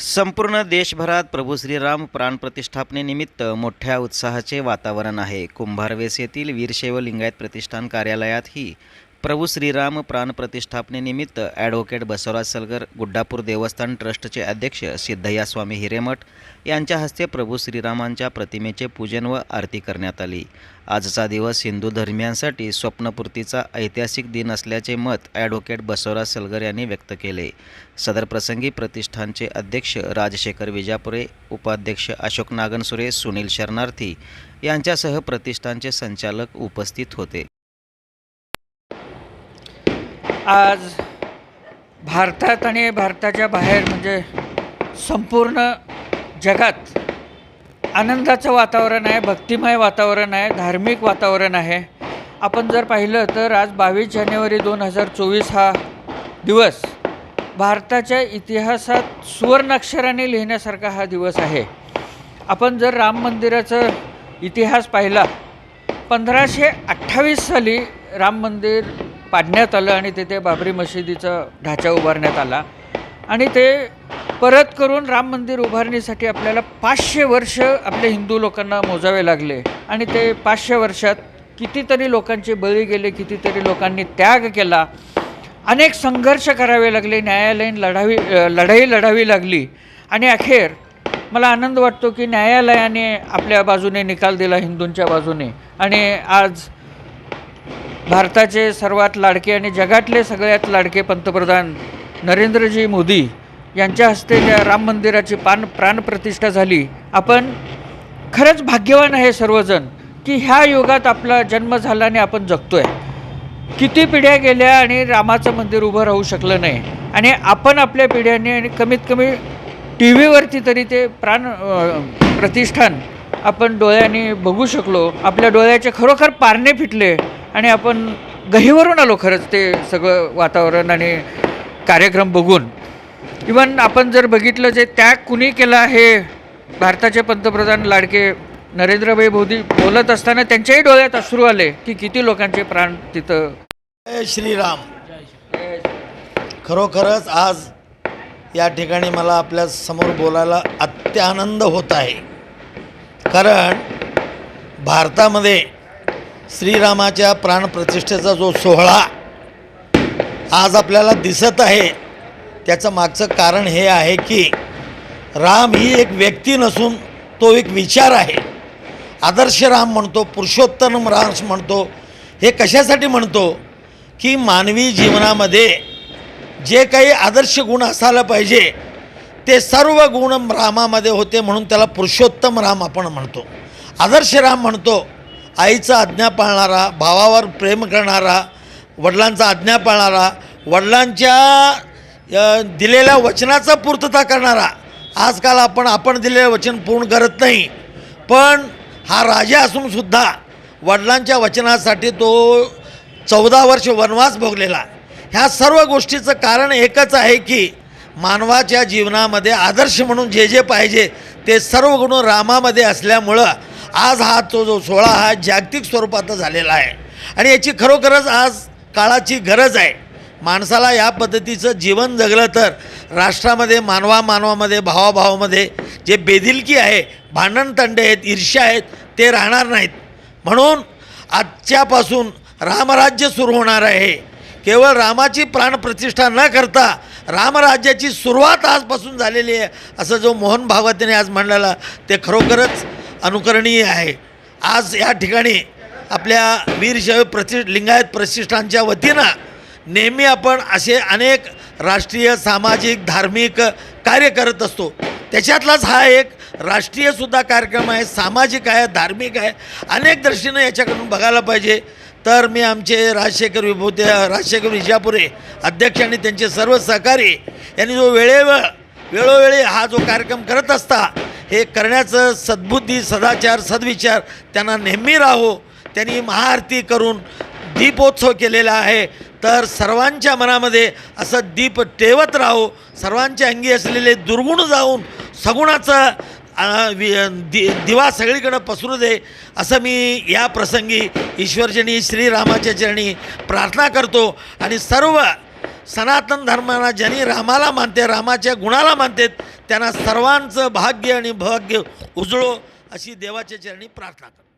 संपूर्ण देशभरात प्रभू श्रीराम प्राणप्रतिष्ठापनेनिमित्त मोठ्या उत्साहाचे वातावरण आहे. कुंभारवेस येथील वीरशैव लिंगायत प्रतिष्ठान कार्यालयातही प्रभू श्रीराम प्राणप्रतिष्ठापनेनिमित्त ॲडव्होकेट बसवराज सलगर गुड्डापूर देवस्थान ट्रस्टचे अध्यक्ष सिद्धय्या स्वामी हिरेमठ यांच्या हस्ते प्रभू श्रीरामांच्या प्रतिमेचे पूजन व आरती करण्यात आली. आजचा दिवस हिंदू धर्मियांसाठी स्वप्नपूर्तीचा ऐतिहासिक दिन असल्याचे मत ॲडव्होकेट बसवराज सलगर यांनी व्यक्त केले. सदर प्रसंगी प्रतिष्ठानचे अध्यक्ष राजशेखर विजापुरे उपाध्यक्ष अशोक नागनसुरे सुनील शरणार्थी यांच्यासह प्रतिष्ठानचे संचालक उपस्थित होते. आज भारतात आणि भारताच्या बाहेर म्हणजे संपूर्ण जगात आनंदाचं वातावरण आहे भक्तिमय वातावरण आहे धार्मिक वातावरण आहे. आपण जर पाहिलं तर आज बावीस जानेवारी दोन हजार चोवीस हा दिवस भारताच्या इतिहासात सुवर्णाक्षराने लिहिण्यासारखा हा दिवस आहे. आपण जर राम मंदिराचं इतिहास पाहिला पंधराशे अठ्ठावीस साली राम मंदिर पाडण्यात आलं आणि तिथे बाबरी मशिदीचा ढाचा उभारण्यात आला. आणि ते परत करून राम मंदिर उभारणीसाठी आपल्याला पाचशे वर्ष आपल्या हिंदू लोकांना मोजावे लागले. आणि ते पाचशे वर्षात कितीतरी लोकांचे बळी गेले कितीतरी लोकांनी त्याग केला. अनेक संघर्ष करावे लागले न्यायालयीन लढावी लढाई लढावी लागली. आणि अखेर मला आनंद वाटतो की न्यायालयाने आपल्या बाजूने निकाल दिला हिंदूंच्या बाजूने. आणि आज भारताचे सर्वात लाडके आणि जगातले सगळ्यात लाडके पंतप्रधान नरेंद्रजी मोदी यांच्या हस्ते त्या राम मंदिराची पान प्राणप्रतिष्ठा झाली. आपण खरंच भाग्यवान आहे सर्वजण की ह्या युगात आपला जन्म झाला आणि आपण जगतोय. किती पिढ्या गेल्या आणि रामाचं मंदिर उभं राहू शकलं नाही. आणि आपण आपल्या पिढ्यांनी आणि कमीत कमी टी व्हीवरती तरी ते प्राण प्रतिष्ठान आपण डोळ्याने बघू शकलो. आपल्या डोळ्याचे खरोखर पारणे फिटले. आणि आपण गहीवरून आलो खरंच ते सगळं वातावरण आणि कार्यक्रम बघून. इवन आपण जर बघितलं जे त्याग कुणी केला हे भारताचे पंतप्रधान लाडके नरेंद्रभाई मोदी बोलत असताना त्यांच्याही डोळ्यात अश्रू आले की किती लोकांचे प्राण तिथं. जय श्रीराम. खरोखरच आज या ठिकाणी मला आपल्यासमोर बोलायला अत्यानंद होत आहे. कारण भारतामध्ये श्रीरामाच्या प्राणप्रतिष्ठेचा जो सोहळा आज आपल्याला दिसत आहे त्याचं मागचं कारण हे आहे की राम ही एक व्यक्ती नसून तो एक विचार आहे. आदर्श राम म्हणतो पुरुषोत्तम राम म्हणतो हे कशासाठी म्हणतो? की मानवी जीवनामध्ये जे काही आदर्श गुण असायला पाहिजे ते सर्व गुण रामामध्ये होते म्हणून त्याला पुरुषोत्तम राम आपण म्हणतो. आदर्श राम म्हणतो आईचा आज्ञा पाळणारा भावावर प्रेम करणारा वडिलांचा आज्ञा पाळणारा वडिलांच्या दिलेल्या वचनाचा पूर्तता करणारा. आजकाल आपण आपण दिलेलं वचन पूर्ण करत नाही. पण हा राजा असूनसुद्धा वडिलांच्या वचनासाठी तो चौदा वर्ष वनवास भोगलेला. ह्या सर्व गोष्टीचं कारण एकच आहे की मानवाच्या जीवनामध्ये आदर्श म्हणून जे जे पाहिजे ते सर्व गुण रामामध्ये असल्यामुळं आज हा तो जो सोहळा हा जागतिक स्वरूपाचा झालेला आहे. आणि याची खरोखरच आज काळाची गरज आहे. माणसाला या पद्धतीचं जीवन जगलं तर राष्ट्रामध्ये मानवा मानवामध्ये भावाभावामध्ये जे बेदिलकी आहे भांडण तंडे आहेत ईर्ष्या आहेत ते राहणार नाहीत. म्हणून आजच्यापासून रामराज्य सुरू होणार आहे. केवळ रामाची प्राणप्रतिष्ठा न करता रामराज्याची सुरुवात आजपासून झालेली आहे असं जो मोहन भागवतीने आज म्हणलेलं ते खरोखरच अनुकरणीय आहे. आज या ठिकाणी आपल्या वीरशैव प्रति लिंगायत प्रतिष्ठानच्या वतीनं नेहमी आपण असे अनेक राष्ट्रीय सामाजिक धार्मिक कार्य करत असतो. त्याच्यातलाच हा एक राष्ट्रीयसुद्धा कार्यक्रम आहे सामाजिक आहे धार्मिक आहे. अनेक दृष्टीनं याच्याकडून बघायला पाहिजे. तर मी आमचे राजशेखर विभूते राजशेखर विजापुरे अध्यक्ष आणि त्यांचे सर्व सहकारी यांनी जो वेळेवेळ वेळोवेळी हा जो कार्यक्रम करत असता हे करण्याचं सद्बुद्धी सदाचार सद्विचार त्यांना नेहमी राहो. त्यांनी महाआरती करून दीपोत्सव केलेला आहे. तर सर्वांच्या मनामध्ये असं दीप टेवत राहो. सर्वांच्या अंगी असलेले दुर्गुण जाऊन सगुणाचं वि- दि दिवा सगळीकडं पसरू दे. असं मी या प्रसंगी ईश्वरजनी श्रीरामाच्या चरणी प्रार्थना करतो. आणि सर्व सनातन धर्माला ज्यांनी रामाला मानते रामाच्या गुणाला मानतात त्यांना सर्वांचं भाग्य आणि भाग्य उजळो अशी देवाच्या चरणी प्रार्थना करतो.